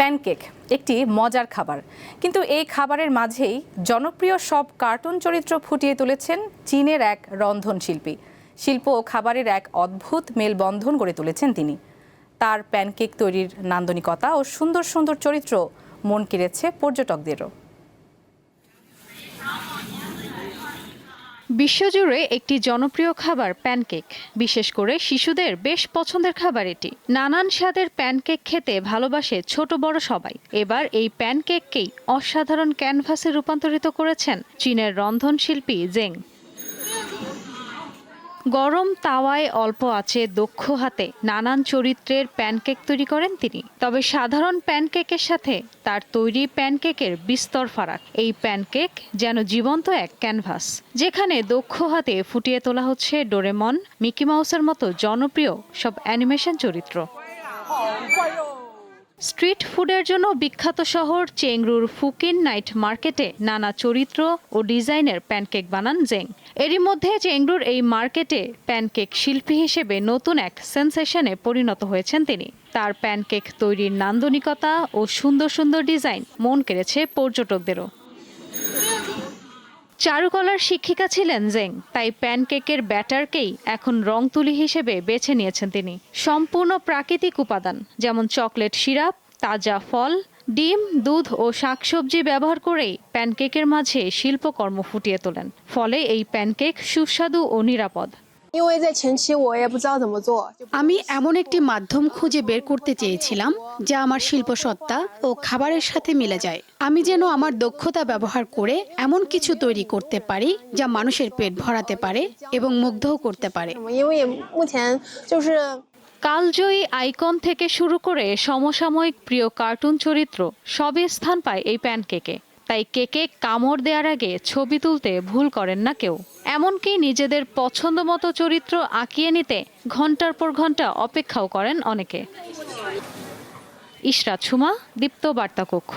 Pancake, একটি মজার খাবার। কিন্তু এই খাবারের মাঝেই জনপ্রিয় সব কার্টুন চরিত্র ফুটিয়ে তুলেছেন চীনের এক রন্ধনশিল্পী। শিল্প ও খাবারের এক অদ্ভুত মেলবন্ধন গড়ে তুলেছেন তিনি। তার প্যানকেক তৈরির নান্দনিকতা ও সুন্দর সুন্দর চরিত্র মন কেড়েছে পর্যটকদেরও। বিশ্বজুড়ে একটি জনপ্রিয় খাবার প্যানকেক। বিশেষ করে শিশুদের বেশ পছন্দের খাবার এটি। নানান স্বাদের প্যানকেক খেতে ভালোবাসে ছোট বড় সবাই। এবার এই প্যানকেককেই অসাধারণ ক্যানভাসে রূপান্তরিত করেছেন চীনের রন্ধনশিল্পী জেং। গরম তাওয়ায় অল্প আছে, দক্ষ হাতে। নানান চরিত্রের প্যানকেক তৈরি করেন তিনি। তবে সাধারণ প্যানকেকের সাথে তার তৈরি প্যানকেকের বিস্তর ফারাক। এই প্যানকেক যেন জীবন্ত এক ক্যানভাস, যেখানে দক্ষ হাতে ফুটিয়ে তোলা হচ্ছে ডোরেমন, মিকি মাউসের মতো জনপ্রিয় সব অ্যানিমেশন চরিত্র। স্ট্রিট ফুডের জন্য বিখ্যাত শহর চেংরুর ফুকিন নাইট মার্কেটে নানা চরিত্র ও ডিজাইনের প্যানকেক বানান জেং। এরই মধ্যে চেংরুর এই মার্কেটে প্যানকেক শিল্পী হিসেবে নতুন এক সেন্সেশনে পরিণত হয়েছেন তিনি। তার প্যানকেক তৈরির নান্দনিকতা ও সুন্দর সুন্দর ডিজাইন মন কেড়েছে পর্যটকদেরও। চারুকলার শিক্ষিকা ছিলেন জেং, তাই প্যানকেকের ব্যাটারকেই এখন রং তুলি হিসেবে বেছে নিয়েছেন তিনি। সম্পূর্ণ প্রাকৃতিক উপাদান, যেমন চকলেট সিরাপ, তাজা ফল, ডিম, দুধ ও শাকসবজি ব্যবহার করেই প্যানকেকের মাঝে শিল্পকর্ম ফুটিয়ে তোলেন। ফলে এই প্যানকেক সুস্বাদু ও নিরাপদ। আমি এমন একটি মাধ্যম খুঁজে বের করতে চেয়েছিলাম যা আমার শিল্পসত্তা ও খাবারের সাথে মিলে যায়। আমি যেন আমার দক্ষতা ব্যবহার করে এমন কিছু তৈরি করতে পারি যা মানুষের পেট ভরাতে পারে এবং মুগ্ধও করতে পারে। কালজয়ী আইকন থেকে শুরু করে সমসাময়িক প্রিয় কার্টুন চরিত্র সবই স্থান পায় এই প্যানকেকে। তাই কেকে কামড় দেওয়ার আগে ছবি তুলতে ভুল করেন না কেউ। এমনকি নিজেদের পছন্দ মতো চরিত্র আঁকিয়ে নিতে ঘণ্টার পর ঘণ্টা অপেক্ষাও করেন অনেকে। ইশরাত সুমা, দীপ্ত বার্তা কক্ষ